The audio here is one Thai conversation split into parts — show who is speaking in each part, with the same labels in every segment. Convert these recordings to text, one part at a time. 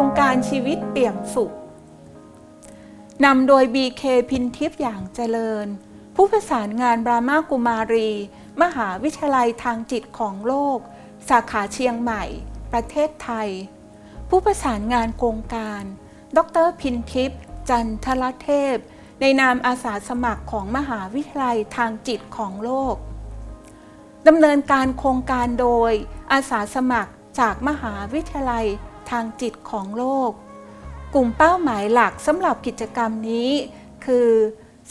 Speaker 1: ครงการชีวิตเปี่ยมสุขนำโดย BK พินทิพย์อย่างเจริญ ผู้ประสานงานบรามากุมารี มหาวิทยาลัยทางจิตของโลก สาขาเชียงใหม่ ประเทศไทย ผู้ประสานงานโครงการ ดรพินทิพย์จันทรเทพ ในนามอาสาสมัครของมหาวิทยาลัยทางจิตของโลกดำเนินการโครงการโดยอาสาสมัครจากมหาวิทยาลัย ทางจิตของโลก กลุ่มเป้าหมายหลักสำหรับกิจกรรมนี้ คือ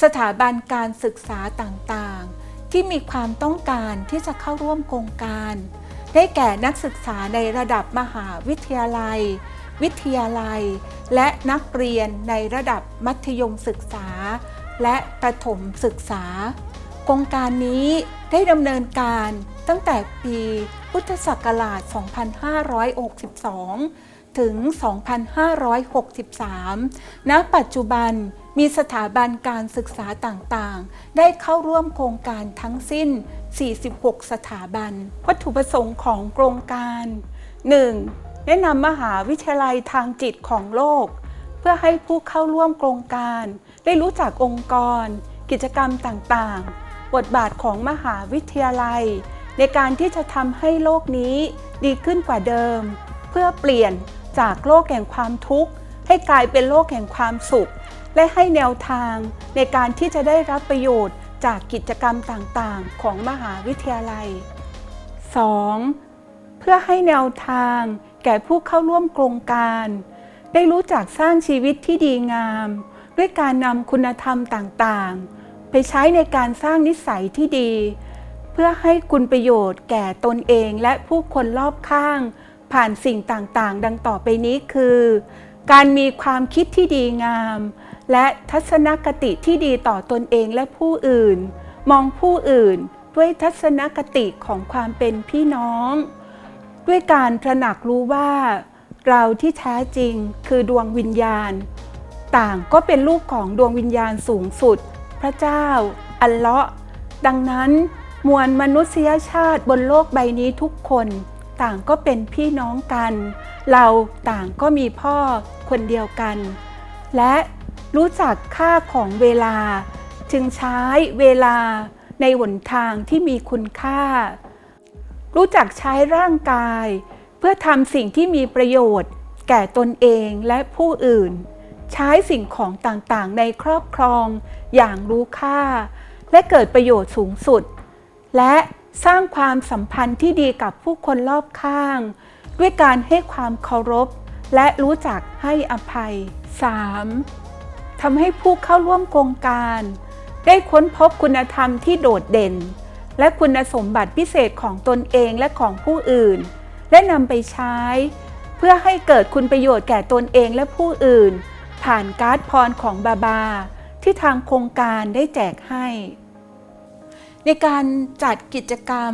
Speaker 1: สถาบันการศึกษาต่างๆ ที่มีความต้องการที่จะเข้าร่วมโครงการ ได้แก่นักศึกษาในระดับมหาวิทยาลัย วิทยาลัย และนักเรียนในระดับมัธยมศึกษา และประถมศึกษา โครงการนี้ได้ดำเนินการตั้งแต่ปีพุทธศักราช 2562 ถึง 2563 ณ ปัจจุบันมีสถาบันการศึกษาต่างๆ ได้เข้าร่วมโครงการทั้งสิ้น 46 สถาบัน วัตถุประสงค์ของโครงการ 1. แนะนำมหาวิทยาลัยทางจิตของโลก เพื่อให้ผู้เข้าร่วมโครงการ ได้รู้จักองค์กร กิจกรรมต่างๆ บทบาทของมหาวิทยาลัย ในการที่จะทำให้โลกนี้ดีขึ้นกว่าเดิม เพื่อเปลี่ยนจากโลกแห่งความทุกข์ ให้กลายเป็นโลกแห่งความสุข และให้แนวทางในการที่จะได้รับประโยชน์จากกิจกรรมต่างๆ ของมหาวิทยาลัย 2. เพื่อให้แนวทางแก่ผู้เข้าร่วมโครงการ ได้รู้จักสร้างชีวิตที่ดีงาม ด้วยการนำคุณธรรมต่างๆ ไปใช้ในการสร้างนิสัยที่ดี เพื่อให้คุณประโยชน์แก่ตนเองและผู้คนรอบข้าง ผ่านสิ่งต่างๆ ดังต่อไปนี้คือ การมีความคิดที่ดีงาม และทัศนคติที่ดีต่อตนเองและผู้อื่น มองผู้อื่นด้วยทัศนคติของความเป็นพี่น้อง ด้วยการตระหนักรู้ว่า เราที่แท้จริงคือดวงวิญญาณ ต่างก็เป็นลูกของดวงวิญญาณสูงสุด ระเจ้า อัลเลาะห์ดังนั้น มวลมนุษยชาติบนโลกใบนี้ทุกคน ต่างก็เป็นพี่น้องกัน เราต่างก็มีพ่อคนเดียวกัน และรู้จักค่าของเวลา จึงใช้เวลาในหนทางที่มีคุณค่า รู้จักใช้ร่างกาย เพื่อทำสิ่งที่มีประโยชน์ แก่ตนเองและผู้อื่น ใช้สิ่งของต่างๆ ในครอบครองอย่างรู้ค่า และเกิดประโยชน์สูงสุด และสร้างความสัมพันธ์ที่ดีกับผู้คนรอบข้าง ด้วยการให้ความเคารพ และรู้จักให้อภัย 3. ทำให้ผู้เข้าร่วมโครงการ ได้ค้นพบคุณธรรมที่โดดเด่น และคุณสมบัติพิเศษของตนเองและของผู้อื่น และนำไปใช้ เพื่อให้เกิดคุณประโยชน์แก่ตนเองและผู้อื่น ผ่านการ์ดพรของบาบา ที่ทางโครงการได้แจกให้ ในการจัดกิจกรรม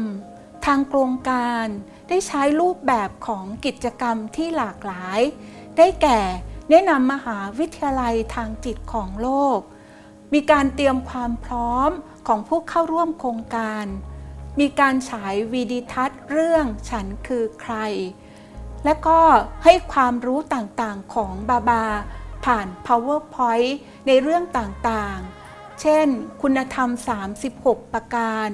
Speaker 1: ทางโครงการได้ใช้รูปแบบของกิจกรรมที่หลากหลาย ได้แก่แนะนำมหาวิทยาลัยทางจิตของโลก มีการเตรียมความพร้อมของผู้เข้าร่วมโครงการ มีการฉายวีดิทัศน์เรื่องฉันคือใคร และก็ให้ความรู้ต่างๆของบาบา ผ่าน PowerPoint ในเรื่องต่างๆ เช่น คุณธรรม 36 ประการ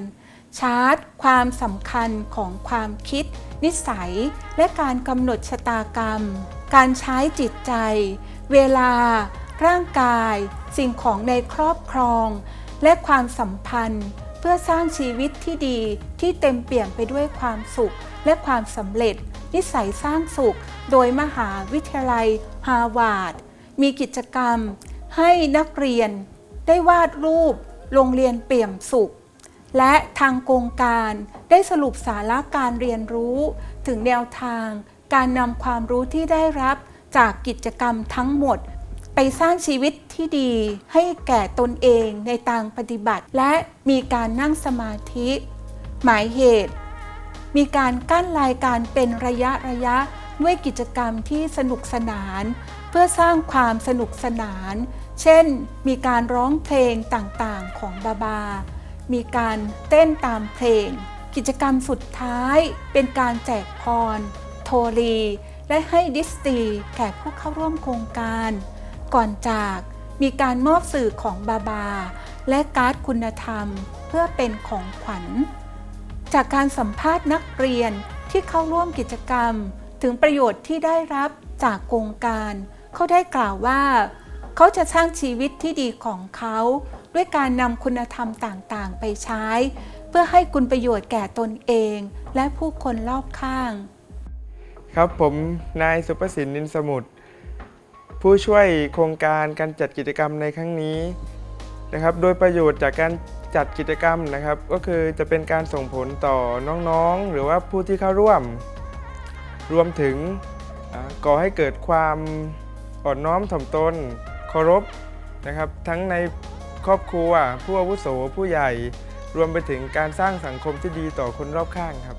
Speaker 1: ชาร์ตความสำคัญของความคิด นิสัย และการกำหนดชะตากรรม การใช้จิตใจ เวลา ร่างกาย สิ่งของในครอบครอง และความสัมพันธ์ เพื่อสร้างชีวิตที่ดีที่เต็มเปี่ยมไปด้วยความสุขและความสำเร็จนิสัยสร้างสุข โดยมหาวิทยาลัยฮาวาด มีกิจกรรม ให้นักเรียนได้วาดรูปโรงเรียนเปี่ยมสุข และทางโครงการได้สรุปสาระการเรียนรู้ถึงแนวทาง การนำความรู้ที่ได้รับจากกิจกรรมทั้งหมด ไปสร้างชีวิตที่ดีให้แก่ตนเองในทางปฏิบัติ และมีการนั่งสมาธิ หมายเหตุ มีการกั้นรายการเป็นระยะระยะ ด้วยกิจกรรมที่สนุกสนาน เพื่อสร้างความสนุกสนาน เช่น มีการร้องเพลงต่างๆของบาบา มีการเต้นตามเพลง กิจกรรมสุดท้ายเป็นการแจกพร โทรี และให้ดิสตีแก่ผู้เข้าร่วมโครงการ ก่อนจากมีการมอบสื่อของบาบา และการ์ดคุณธรรมเพื่อเป็นของขวัญ จากการสัมภาษณ์นักเรียนที่เข้าร่วมกิจกรรม ถึงประโยชน์ที่ได้รับจากโครงการ เขาได้กล่าวว่า เขาจะสร้างชีวิตที่ดีของเขา ด้วยการนำคุณธรรมต่างๆ ไปใช้ เพื่อให้คุณประโยชน์แก่ตนเอง และผู้คนรอบข้าง
Speaker 2: ครับผมนายสุประสิทธิ์นินสมุทรผู้ช่วยโครงการการจัดกิจกรรมในครั้งนี้นะครับ โดยประโยชน์จากการจัดกิจกรรมนะครับ ก็คือจะเป็นการส่งผลต่อน้องๆ หรือว่าผู้ที่เข้าร่วม รวมถึงก่อให้เกิดความอ่อนน้อมถ่อมตนเคารพนะครับ ทั้งในครอบครัวผู้อาวุโสผู้ใหญ่ รวมไปถึงการสร้างสังคมที่ดีต่อคนรอบข้างครับ